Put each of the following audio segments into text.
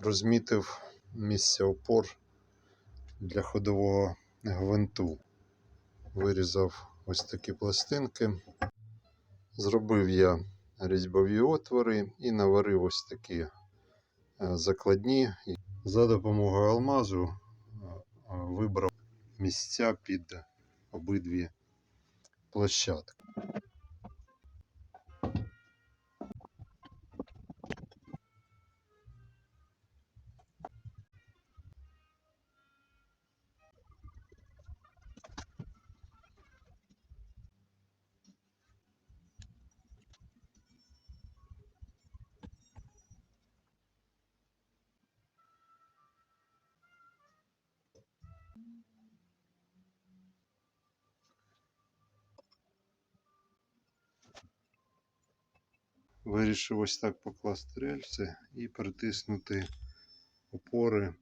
розмітив місце опор для ходового гвинту. Вирізав ось такі пластинки. Зробив я різьбові отвори і наварив ось такі е, закладні. За допомогою алмазу е, вибрав місця під обидві площадки. Вирішив ось так покласти рельси і притиснути опори.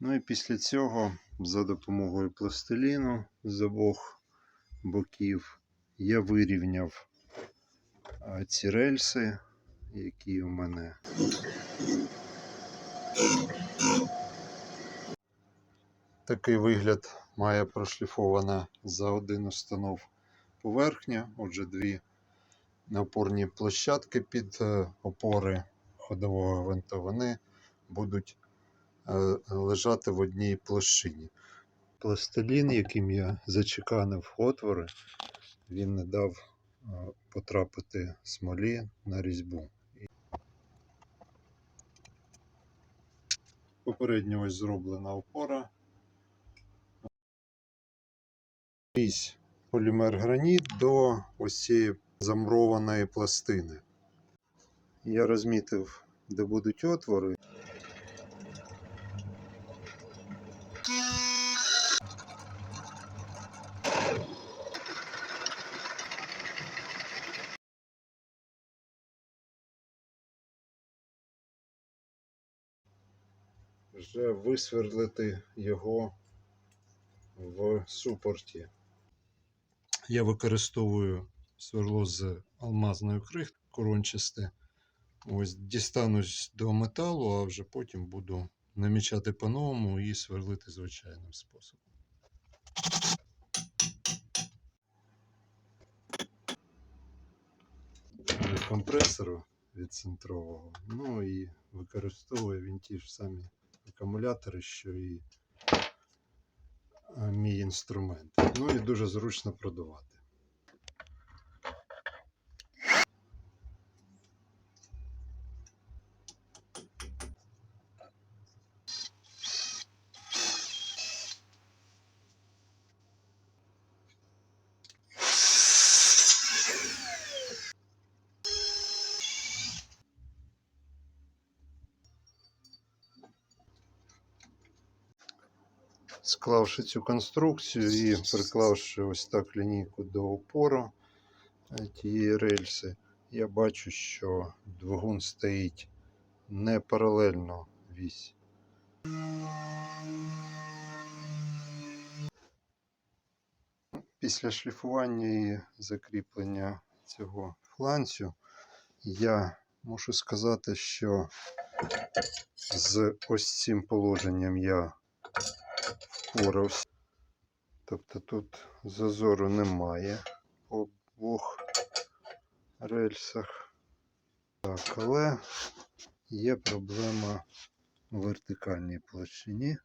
Ну і після цього за допомогою пластиліну з обох боків я вирівняв ці рельси, які у мене. Такий вигляд має прошліфована за один установ поверхня, отже, дві опорні площадки під е, опори ходового гвинта, вони будуть е, лежати в одній площині. Пластилін, яким я зачеканив отвори, він не дав е, потрапити смолі на різьбу. Попередньо ось зроблена опора. Полімер граніт до ось цієї замурованої пластини. Я розмітив, де будуть отвори. Вже висверлити його в супорті. Я використовую сверло з алмазною крихт корончасте. Ось дістанусь до металу, а вже потім буду намічати по-новому і сверлити звичайним способом. Компресору від центрового. Ну і використовую він ті ж самі акумулятори, що і мій інструмент. Ну і дуже зручно продувати. Склавши цю конструкцію і приклавши ось так лінійку до опору е, тієї рельси, я бачу, що двигун стоїть не паралельно вісь. Після шліфування і закріплення цього фланцю я можу сказати, що з ось цим положенням я впорався. Тобто тут зазору немає по обох рельсах. Так, але є проблема у вертикальній площині.